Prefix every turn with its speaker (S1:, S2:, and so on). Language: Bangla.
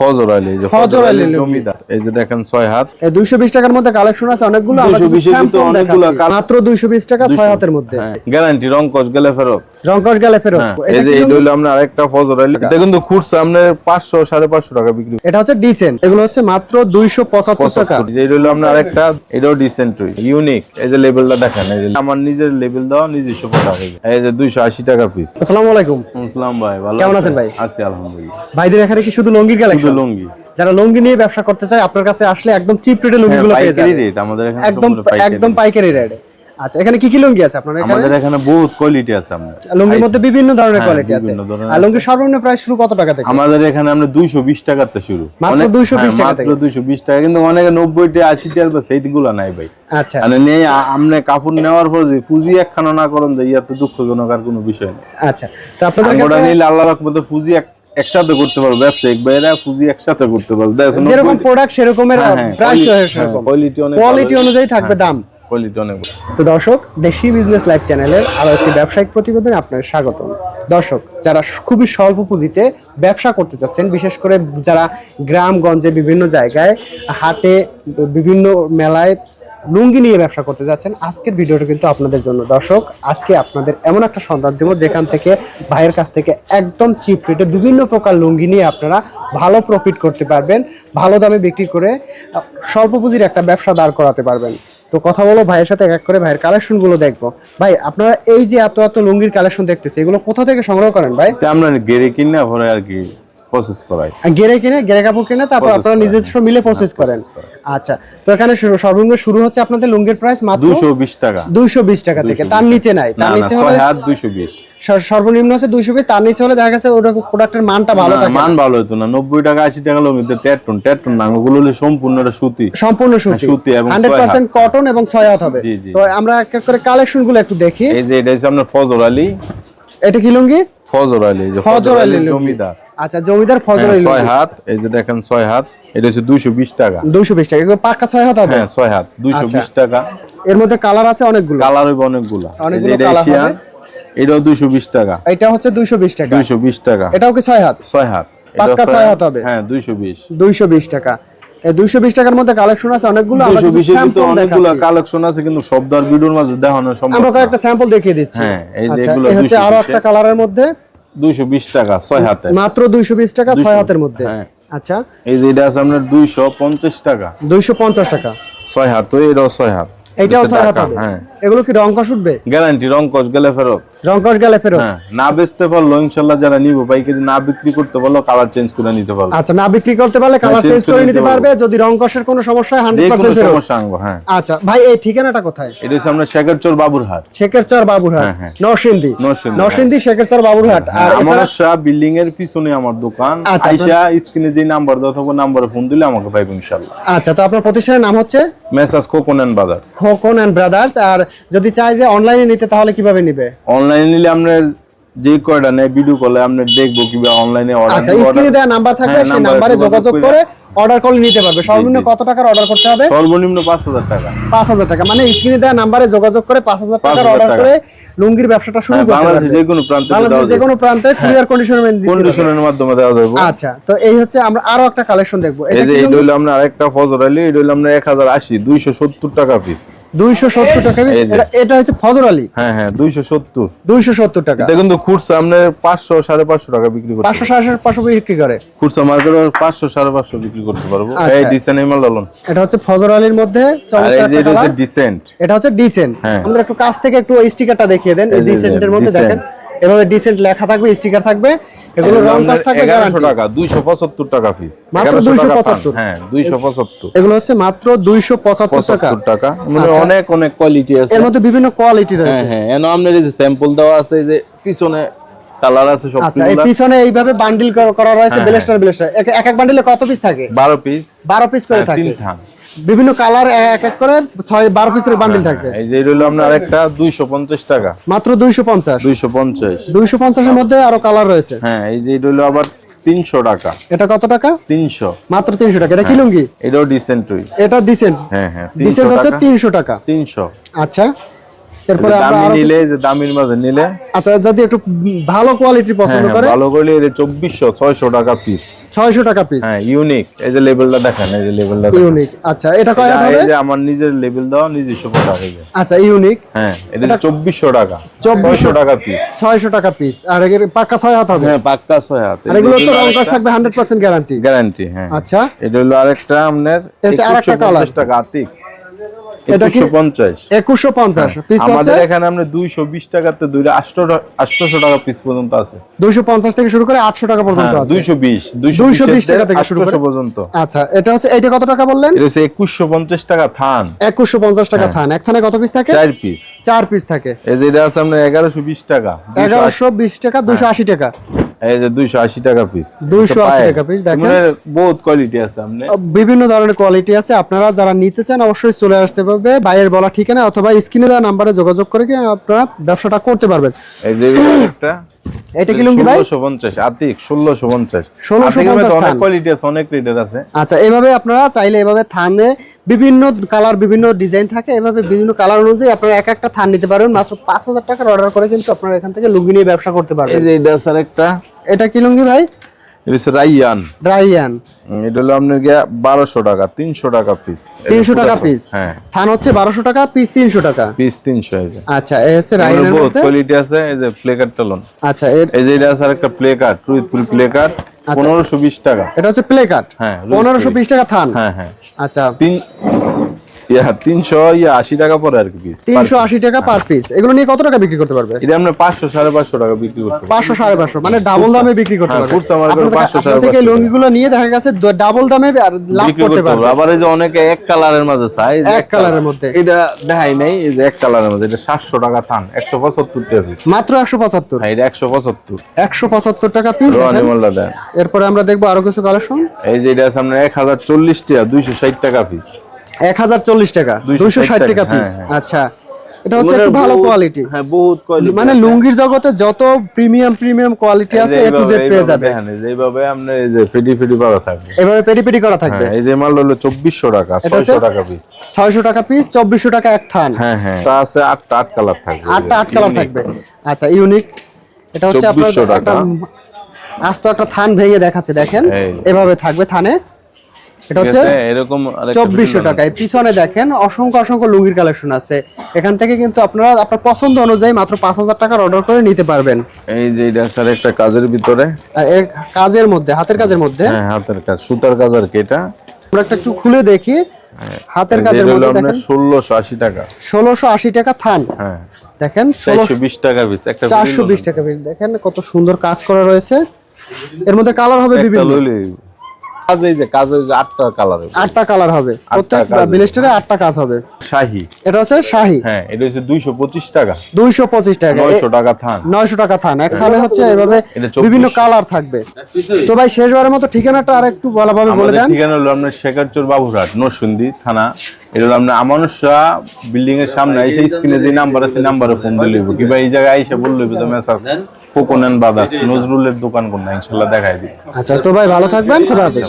S1: ফজর আলী যে
S2: ফজর আলী
S1: জমিদার। এই যে দেখেন ছয় হাত।
S2: এই দুইশো বিশ টাকার মধ্যে কালেকশন আছে অনেকগুলো আমরা
S1: 220
S2: কিছু
S1: এর ভিতরে অনেকগুলো
S2: মাত্র দুইশো বিশ টাকা ছয় হাতের মধ্যে।
S1: গ্যারান্টি রং কস গেলে ফেরত।
S2: রংকশ গেলে ফেরত।
S1: হ্যাঁ, এই যে এই
S2: লুঙ্গি?
S1: আমরা আরেকটা ফজর আলী। এটা কিন্তু আপনার পাঁচশো সাড়ে পাঁচশো টাকা বিক্রি।
S2: এটা হচ্ছে ডিসেন্ট এগুলো হচ্ছে মাত্র দুইশো পঁচাত্তর টাকা।
S1: পঁচাত্তর। এই হইল আপনার আরেকটা এটাও ডিসেন্ট ইউনিক এই যে লেভেলটা দেখেন এই যে আমার নিজের লেভেল দেওয়া নিজস্ব প্রোডাক্ট এই যে দুইশো আশি টাকা পিস
S2: আসসালামু আলাইকুম।
S1: ইসলাম ভাই ভালো
S2: কেমন আছেন? ভাই?
S1: আছি আলহামদুলিল্লাহ।
S2: ভাইদের এখানে কি শুধু লুঙ্গির
S1: শুধু
S2: কালেকশন
S1: লুঙ্গি।
S2: যারা লুঙ্গি নিয়ে ব্যবসা করতে চায় আপনার কাছে আসলে একদম চিপ রেটে
S1: হ্যাঁ,
S2: লুঙ্গিগুলো পেয়ে যাবে
S1: রেট আমাদের এখানে
S2: একদম একদম পাইকারি রেটে আচ্ছা এখানে কি কি লুঙ্গি আছে আপনার এখানে?
S1: আমাদের এখানে বহুত কোয়ালিটি আছে আমাদের
S2: লুঙ্গির মধ্যে বিভিন্ন ধরনের
S1: হ্যাঁ,
S2: কোয়ালিটি আছে। আর লুঙ্গির সর্বনিম্ন প্রাইস শুরু কত টাকা থেকে?
S1: আমাদের এখানে আমরা দুইশো বিশ টাকাতে শুরু।
S2: মাত্র 220
S1: হ্যাঁ,
S2: টাকা থেকে।
S1: দুইশো বিশ টাকা। কিন্তু অনেকে নব্বইটা আশি টাকার বা সেইগুলো নাই ভাই।
S2: আচ্ছা।
S1: মানে নেই আ- আপনি কাপড় নেওয়ার পর যে পুঁজি একখানা না করেন যে দুঃখজনক আর কোনো বিষয় নেই।
S2: আচ্ছা তো আপনাদের
S1: আমরা
S2: কাছে
S1: নিলে আল্লাহ রহমতে পুঁজি এক- একসাথে করতে পারব ব্যবসায়িক ভাইরা পুঁজি একসাথে করতে পারব।
S2: যেরকম প্রোডাক্ট সেরকমের
S1: হ্যাঁ, হ্যাঁ,
S2: প্রাইস সেরকম।
S1: quality অনেক
S2: কোয়ালিটি
S1: হ্যাঁ।
S2: অনুযায়ী থাকবে দাম।
S1: কোয়ালিটি অনেক
S2: তো দর্শক দেশি বিজনেস লাইভ চ্যানেলের আরও একটি ব্যবসায়িক প্রতিবেদনে আপনার স্বাগত দর্শক যারা খুবই স্বল্প পুঁজিতে ব্যবসা করতে চাচ্ছেন বিশেষ করে যারা গ্রামগঞ্জে বিভিন্ন জায়গায় হাটে বিভিন্ন মেলায় লুঙ্গি নিয়ে ব্যবসা করতে যাচ্ছেন, আজকের ভিডিওটা কিন্তু আপনাদের জন্য। দর্শক, আজকে আপনাদের এমন একটা সন্ধান দেবো, যেখান থেকে ভাইয়ের কাছ থেকে একদম চিপ রেটে বিভিন্ন প্রকার লুঙ্গি নিয়ে আপনারা ভালো প্রফিট করতে পারবেন, ভালো দামে বিক্রি করে স্বল্প পুঁজির একটা ব্যবসা দাঁড় করাতে পারবেন। তো কথা বলো, ভাইয়ের সাথে এক এক করে ভাইয়ের কালেকশনগুলো দেখব। ভাই, আপনারা এই যে এত এত লুঙ্গির কালেকশন দেখতেছি, এগুলো কোথা থেকে সংগ্রহ করেন ভাই?
S1: আমরা গেড়ে কিনে পরে আর কি। প্রসেস করাই
S2: গেরে কিনে গেরে কাপড় কিনে তারপর আপনারা নিজস্ব মিলে প্রসেস করেন। আচ্ছা তো এখানে সর্বনিম্ন শুরু হচ্ছে আপনাদের লুঙ্গির প্রাইস মাত্র
S1: দুইশো বিশ টাকা।
S2: দুইশো বিশ টাকা থেকে। তার নিচে নাই। তার নিচে
S1: ছয়
S2: হলে
S1: হাত দুইশো বিশ।
S2: সর- সর্বনিম্ন হচ্ছে দুইশো বিশ তার নিচে হলে দেখা গেছে ওটা প্রোডাক্টের মানটা ভালো থাকে
S1: মান ভালো হতো না। নব্বই টাকা আশি টাকা লঙ্গিতে টেটন টেটন না ওগুলো হলো সুতি।
S2: সম্পূর্ণ সুতি।
S1: হ্যাঁ, সুতি এবং
S2: হান্ড্রেড
S1: ছয়
S2: পার্সেন্ট কটন এবং হাত হবে। তো আমরা এক এক করে কালেকশনগুলো একটু দেখি।
S1: এই যে এটা হচ্ছে আপনার ফজর আলী।
S2: এটা কি লুঙ্গি?
S1: ফজর আলী
S2: ফজর আলী
S1: জমিদার।
S2: আচ্ছা জমিদার ফজর
S1: হ্যাঁ,
S2: আলী
S1: ছয় হাত এই যে দেখেন ছয় হাত এটা হচ্ছে দুইশো বিশ টাকা।
S2: দুইশো বিশ টাকা পাক্কা ছয় হাত হবে?
S1: হ্যাঁ ছয় হাত দুইশো
S2: আচ্ছা।
S1: বিশ টাকা।
S2: এর মধ্যে কালার আছে অনেকগুলো?
S1: কালার হইব অনেকগুলা।
S2: অনেকগুলো
S1: এটাও দুইশো বিশ টাকা।
S2: এটা হচ্ছে দুইশো বিশ টাকা।
S1: দুইশো বিশ টাকা।
S2: এটাও কি ছয় হাত?
S1: ছয় হাত।
S2: পাক্কা ছয় হাত। হবে?
S1: হ্যাঁ দুইশো বিশ।
S2: দুইশো বিশ টাকা। এই দুইশো বিশ টাকার মধ্যে কালেকশন আছে অনেকগুলো আমরা
S1: দুইশো
S2: কিছু
S1: বিশের ভিতরে
S2: sample
S1: অনেকগুলো কালেকশন আছে কিন্তু শব্দ আর ভিডিওর মাঝে দেখানো সম্ভব
S2: আমরা কয়েকটা স্যাম্পল দেখিয়ে দিচ্ছি।
S1: হ্যাঁ, এই যে
S2: আচ্ছা,
S1: এগুলো
S2: হচ্ছে আরও একটা কালারের মধ্যে।
S1: দুইশো বিশ টাকা ছয় হাতে।
S2: মাত্র দুইশো বিশ টাকা ছয় হাতের মধ্যে।
S1: হ্যাঁ।
S2: আচ্ছা।
S1: এই যে এটা আছে আপনার দুইশো পঞ্চাশ টাকা।
S2: দুইশো পঞ্চাশ টাকা।
S1: ছয় হাত তো এটাও ছয় হাত।
S2: ছয় হাত হবে
S1: হ্যাঁ।
S2: এগুলো কি রং কষ উঠবে?
S1: গ্যারান্টি রং গেলে ফেরত।
S2: রং কষ গেলে ফেরত?
S1: হ্যাঁ না বেচতে পারল ইনশাল্লাহ যারা নিবো পাইকারি না বিক্রি করতে পারল কালার চেঞ্জ করে নিতে পারল।
S2: আচ্ছা না বিক্রি করতে পারলে কালার চেঞ্জ করে নিতে পারবে। যদি রং কষের কোনো সমস্যা হয়
S1: যে
S2: হান্ড্রেড
S1: কোনো
S2: পার্সেন্ট ফেরত।
S1: সমস্যা আনব হ্যাঁ।
S2: আচ্ছা ভাই এই ঠিকানাটা কোথায়?
S1: এটা হচ্ছে আমরা বাবুরহাট।
S2: শেকেরচর বাবুরহাট
S1: হ্যাঁ, হ্যাঁ।
S2: নরসিংদী।
S1: নরসিংদী,
S2: বাবুরহাট। আর
S1: আমার বিল্ডিং এর পিছনে আমার দোকান।
S2: আচ্ছা,
S1: আইসা স্ক্রিনে যে নাম্বার নাম্বারে ফোন দিলে আমাকে পাইবে ইনশাল্লাহ।
S2: আচ্ছা তো আপনার প্রতিষ্ঠানের নাম হচ্ছে?
S1: মেসাজ কোকোনেন বাজার
S2: খোকন অ্যান্ড ব্রাদার্স আর যদি চাই যে অনলাইনে নিতে তাহলে কীভাবে নিবে?
S1: অনলাইনে নিলে আমরা যে কয়টা নেই ভিডিও কলে আমরা দেখব কীভাবে অনলাইনে অর্ডার আচ্ছা
S2: স্ক্রিনে দেওয়া নাম্বার থাকবে
S1: হ্যাঁ,
S2: সেই
S1: নাম্বারে যোগাযোগ করে-
S2: অর্ডার করলে নিতে পারবে। সর্বনিম্ন কত টাকার অর্ডার করতে হবে?
S1: সর্বনিম্ন পাঁচ হাজার টাকা।
S2: পাঁচ হাজার টাকা। মানে স্ক্রিনে দেওয়া নাম্বারে যোগাযোগ করে পাঁচ হাজার টাকার অর্ডার করে লুঙ্গির ব্যবসাটা শুরু
S1: হ্যাঁ,
S2: করতে পারবে।
S1: যে কোনো প্রান্তে
S2: বাংলাদেশের যে কোনো প্রান্তে কুরিয়ার কন্ডিশনের
S1: কন্ডিশনের মাধ্যমে দেওয়া যাবে।
S2: আচ্ছা তো এই হচ্ছে আমরা আরও একটা কালেকশন দেখব।
S1: এই যে এটা হইল আপনার আরেকটা ফজর আলী এটা হলো আমরা এক হাজার আশি দুইশো সত্তর টাকা পিস
S2: টাকা। এটা- হচ্ছে ফজর আলী।
S1: হ্যাঁ হ্যাঁ এটা কিন্তু বিক্রি করতে
S2: বিক্রি করে।
S1: মার্কেট পাঁচশো সাড়ে পাঁচশো বিক্রি করতে পারব। এই ডিসেন্ট
S2: এটা হচ্ছে ফজর আলীর মধ্যে
S1: আর এই যে এটা হচ্ছে ডিসেন্ট
S2: এটা হচ্ছে ডিসেন্ট
S1: হ্যাঁ।
S2: একটু কাছ থেকে একটু স্টিকারটা দেখিয়ে দেন এই
S1: এই
S2: ডিসেন্টের মধ্যে দেখেন। এভাবে ডিসেন্ট লেখা থাকবে স্টিকার থাকবে এগুলো রং কাজ থাকবে
S1: এগারোশো
S2: গ্যারান্টি
S1: টাকা দুইশো পঁচাত্তর টাকা পিস
S2: মাত্র 275
S1: হ্যাঁ দুইশো পঁচাত্তর।
S2: এগুলো হচ্ছে মাত্র দুইশো পঁচাত্তর টাকা।
S1: মানে
S2: আচ্ছা।
S1: অনেক অনেক কোয়ালিটি আছে।
S2: এর মধ্যে বিভিন্ন কোয়ালিটি
S1: হ্যাঁ
S2: রয়েছে।
S1: হ্যাঁ এন আপনার এই যে স্যাম্পল দেওয়া আছে যে পিছনে কালার আছে সব
S2: আচ্ছা এই পিছনে এইভাবে বান্ডিল করা রয়েছে
S1: হ্যাঁ,
S2: ব্লেস্টার ব্লেস্টার এক এক বান্ডিলে কত পিস থাকে?
S1: বারো পিস
S2: বারো পিস করে থাকে তিন
S1: থান।
S2: বিভিন্ন কালার এক এক করে ছয় বারো পিসের বান্ডিল থাকবে।
S1: এই যে হলো আপনার একটা দুইশো পঞ্চাশ টাকা।
S2: মাত্র দুইশো পঞ্চাশ।
S1: দুইশো পঞ্চাশ।
S2: দুইশো পঞ্চাশের মধ্যে আরও কালার রয়েছে।
S1: হ্যাঁ এই যে রইল আবার তিনশো টাকা।
S2: এটা কত টাকা?
S1: তিনশো।
S2: মাত্র তিনশো টাকা। এটা কি লুঙ্গি?
S1: এটাও ডিসেন্ট
S2: এটা ডিসেন্ট
S1: হ্যাঁ হ্যাঁ
S2: ডিসেন্ট হচ্ছে তিনশো টাকা।
S1: তিনশো।
S2: আচ্ছা। এরপরে
S1: দামি নিলে যে দামির মাঝে নিলে।
S2: আচ্ছা যদি একটু ভালো কোয়ালিটির
S1: হ্যাঁ
S2: পছন্দ
S1: হ্যাঁ,
S2: করে।
S1: ভালো এটা চব্বিশশো ছয়শো টাকা পিস
S2: ছয়শো টাকা পিস
S1: হ্যাঁ ইউনিক এই যে লেভেলটা দেখেন এই যে লেভেলটা
S2: ইউনিক আচ্ছা এটা কয় হবে?
S1: এই যে আমার নিজের নিজস্ব প্রোডাক্ট এই যে।
S2: আচ্ছা ইউনিক
S1: হ্যাঁ এটা চব্বিশশো টাকা।
S2: 2400
S1: টাকা পিস
S2: ছয়শো টাকা পিস আর এর পাক্কা ছয় হাত হবে?
S1: হ্যাঁ পাক্কা ছয় হাত।
S2: আর এগুলো তো রং কাজ থাকবে হান্ড্রেড পার্সেন্ট গ্যারান্টি
S1: গ্যারান্টি হ্যাঁ।
S2: আচ্ছা।
S1: এটা হলো আরেকটা আপনার
S2: হচ্ছে আরেকটা colour।
S1: 2150 টাকা আতিক।
S2: এটা কি-
S1: 2150
S2: পিস
S1: হ্যাঁ, আমাদের এখানে আমরা দুইশো বিশ টাকাতে দুইটা আটশো টাকা পিস পর্যন্ত আছে।
S2: দুইশো পঞ্চাশ থেকে শুরু করে আটশো টাকা পর্যন্ত
S1: হ্যাঁ,
S2: আছে।
S1: দুইশো বিশ
S2: 220 টাকা থেকে শুরু করে।
S1: পর্যন্ত।
S2: আচ্ছা এটা হচ্ছে এইটা কত টাকা বললেন?
S1: এটা হচ্ছে একুশশো পঞ্চাশ টাকা থান।
S2: একুশশো পঞ্চাশ টাকা
S1: হ্যাঁ।
S2: থান। এক থানে কত পিস থাকে?
S1: চার পিস
S2: চার পিস থাকে।
S1: এই যে এটা আছে এগারোশো বিশ টাকা। 280
S2: এগারোশো বিশ টাকা দুশো আশি টাকা।
S1: এই যে টাকা পিস
S2: 280 টাকা পিস দেখেন।
S1: বহুত কোয়ালিটি আছে আপনি
S2: বিভিন্ন ধরনের কোয়ালিটি আছে। আপনারা যারা নিতে চান অবশ্যই চলে আসতে পারবে। বাইরের বলা ঠিকানা অথবা স্ক্রিনে দেওয়া নাম্বারে যোগাযোগ করে কি আপনারা ব্যবসাটা করতে পারবেন।
S1: এই যে একটা।
S2: এটা কি লুঙ্গি ভাই?
S1: ষোলোশো পঞ্চাশ আতিক ষোলোশো পঞ্চাশ।
S2: 1650
S1: অনেক কোয়ালিটি আছে অনেক রেটের আছে।
S2: আচ্ছা এভাবে আপনারা চাইলে এভাবে থানে বিভিন্ন কালার বিভিন্ন ডিজাইন থাকে এভাবে বিভিন্ন কালার অনুযায়ী আপনারা এক একটা থান নিতে পারবেন। মাত্র পাঁচ হাজার টাকার অর্ডার করে কিন্তু আপনারা এখান থেকে লুঙ্গি নিয়ে ব্যবসা করতে
S1: এই
S2: পারবেন
S1: যে এটা আছে একটা
S2: এটা কি লুঙ্গি ভাই?
S1: এটা হচ্ছে রাইয়ান।
S2: ড্রাইয়ান
S1: এটা হলো আপনার গিয়া বারোশো টাকা তিনশো টাকা পিস
S2: তিনশো টাকা পিস
S1: হ্যাঁ।
S2: থান হচ্ছে বারোশো টাকা পিস তিনশো টাকা।
S1: পিস তিনশো
S2: আচ্ছা এই হচ্ছে রাইয়ানের
S1: বহুত কোয়ালিটি আছে এই যে প্লে কার্ডটা লোন।
S2: আচ্ছা
S1: এই যে এটা আছে একটা play card truthful play card পনেরোশো বিশ টাকা।
S2: এটা হচ্ছে প্লে কার্ড
S1: হ্যাঁ,
S2: পনেরোশো বিশ টাকা থান।
S1: হ্যাঁ হ্যাঁ।
S2: আচ্ছা।
S1: তিন তিনশো আশি টাকা পরে আর কি
S2: তিনশো আশি টাকা পার পিস এগুলো নিয়ে কত টাকা বিক্রি করতে পারবে?
S1: এটা আমরা পাঁচশো সাড়ে পাঁচশো টাকা বিক্রি করতে
S2: পাঁচশো সাড়ে পাঁচশো মানে ডাবল দামে বিক্রি করতে
S1: হ্যাঁ,
S2: পারবে।
S1: খুচরা মার্কেটে
S2: আপনার থেকে-
S1: 500
S2: আপনার
S1: সাড়ে
S2: থেকে
S1: 500
S2: লুঙ্গিগুলো নিয়ে দেখা গেছে ডাবল দামে আর লাভ করতে পারবে।
S1: আবার এই যে অনেকে এক কালারের মাঝে চাই
S2: এক কালারের মধ্যে।
S1: এটা দেখাই নাই এই যে এক কালারের মধ্যে এটা সাতশো টাকা থান একশো পঁচাত্তর টাকা পিস
S2: মাত্র একশো পঁচাত্তর।
S1: হ্যাঁ এটা একশো পঁচাত্তর।
S2: একশো পঁচাত্তর টাকা পিস এরপরে আমরা দেখব আরও কিছু কালেকশন
S1: এই যে এটা আছে আপনার এক হাজার চল্লিশ টাকা দুইশো ষাট টাকা পিস
S2: এক হাজার চল্লিশ টাকা
S1: 260
S2: দুইশো ষাট টাকা পিস
S1: হ্যাঁ, হ্যাঁ।
S2: আচ্ছা এটা হচ্ছে একটু ভালো কোয়ালিটি
S1: হ্যাঁ বহুত কোয়ালিটি
S2: মানে লুঙ্গির জগতে যত প্রিমিয়াম প্রিমিয়াম কোয়ালিটি আছে এ টু জেড পেয়ে যাবে।
S1: এইভাবে এই যে পাওয়া থাকবে।
S2: করা থাকবে।
S1: হ্যাঁ এই যে মাল হলো চব্বিশশো টাকা
S2: এটা হচ্ছে-
S1: ছয়শো টাকা পিস
S2: ছয়শো টাকা পিস চব্বিশশো টাকা এক থান।
S1: হ্যাঁ হ্যাঁ তা আছে আটটা আট কালার থাকবে।
S2: আটটা আট কালার থাকবে। আচ্ছা ইউনিক। এটা হচ্ছে আপনার
S1: 2400 টাকা।
S2: একটা আস্ত একটা থান ভেঙে দেখাচ্ছে দেখেন। এভাবে থাকবে থানে। এটা হচ্ছে
S1: এরকম আরেকটা
S2: চব্বিশশো টাকায় পিছনে দেখেন অসংখ্য অসংখ্য লুঙ্গির কালেকশন আছে। এখান থেকে কিন্তু আপনারা আপনার পছন্দ অনুযায়ী মাত্র পাঁচ হাজার টাকার অর্ডার করে নিতে পারবেন।
S1: এই যে এটা স্যার একটা কাজের ভিতরে।
S2: কাজের মধ্যে হাতের কাজের মধ্যে।
S1: হ্যাঁ হাতের কাজ সুতার কাজ আর কি এটা।
S2: আমরা একটা একটু খুলে দেখি। হাতের কাজের মধ্যে দেখেন।
S1: ষোলোশো আশি টাকা।
S2: ষোলোশো আশি টাকা থান।
S1: হ্যাঁ।
S2: দেখেন ষোলো
S1: চারশো বিশ টাকা পিস একটা
S2: চারশো বিশ টাকা পিস দেখেন কত সুন্দর কাজ করা রয়েছে। এর মধ্যে কালার হবে বিভিন্ন।
S1: কাজ এই যে কাজ ওই যে আটটা কালার
S2: আটটা কালার হবে। প্রত্যেক ব্লেস্টারে আটটা কাজ হবে।
S1: শাহি।
S2: এটা হচ্ছে শাহি।
S1: হ্যাঁ এটা হচ্ছে দুইশো পঁচিশ টাকা।
S2: দুইশো পঁচিশ টাকা।
S1: নয়শো টাকা থান।
S2: নয়শো টাকা থান। এক থানে হচ্ছে এভাবে বিভিন্ন কালার থাকবে। তো ভাই শেষবারের মতো ঠিকানাটা আরেকটু ভালোভাবে বলে দেন।
S1: ঠিকানা হলো আপনার শেখারচর বাবুরহাট নরসিংদী থানা এটা আমরা আপনার আমানুষ বিল্ডিং এর সামনে এসে স্ক্রিনে যে নাম্বার আছে নাম্বারে ফোন দিলে হইবো। কিংবা এই জায়গায় এসে বললে যে মেসাজ কোকোনেন বাদার্স নজরুলের দোকান কোন ইনশাল্লাহ দেখাই দিই
S2: আচ্ছা তো ভাই ভালো থাকবেন খুদা হাফেজ।